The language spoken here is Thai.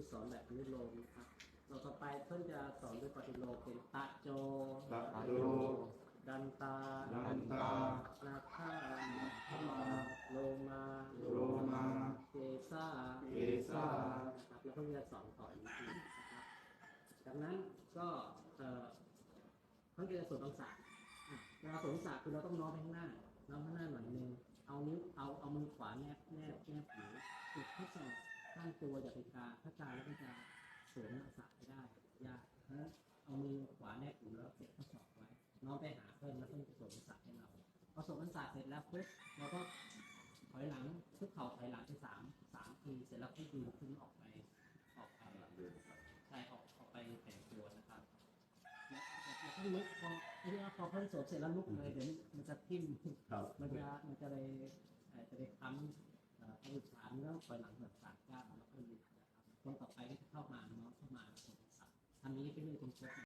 คือสอนแบบอนุโลมนะครับเราต่อไปเพิ่นจะสอนด้วยปฏิโลมเป็นตะโจตะโจดันตา ดันตา นาคาโลมา โลมาเกซาเกซานะครับแล้วเพิ่นจะสอนต่ออีกทีนะครับจากนั้นก็เอ่อเพิ่นจะสวดองศาอะเวลาสวดองศาคือเราต้องน้อมไปข้างหน้าน้อมข้างหน้าหน่อยหนึงเอานิ้วเอาเอามือขวาแนบแนบแนบหูติดข้อศอก ตั้งตัวอย่าไปกาถ้ากาแล้วก็จะสวดองศาไม่ได้ยากเพราะฉะนั้นเอามือขวาแนบหูแล้วเก็บข้อศอกไว้ น้องไปหาเพื่อนแล้วเพื่อนจะสวดองศาให้เราพอสวดองศาเสร็จแล้วปุ๊บเราก็ถอยหลังคุกเข่าถอยหลังไปสามสามทีเสร็จแล้วก็ยืนขึ้นออกไปออกไปใช่ออกออกไปแต่งตัวนะครับแล้วแล้วก็ลุกพอไอ้นี่ว่าพอเพิ่นสวมเสร็จแล้วลุกเลยเดี๋ยวมันจะทิ่มครับมันจะมันจะเลยเอ่อจะได้ค้ำเอ่อผลิ ตฐานแล้วถอยหลังแบบสามก้าวแล้วก็ลุดนะครับคนต่อไปก็จะเข้ามาน้องเข้ามาสมสัตว์ทำนี้ไปเรื่อยจนครบ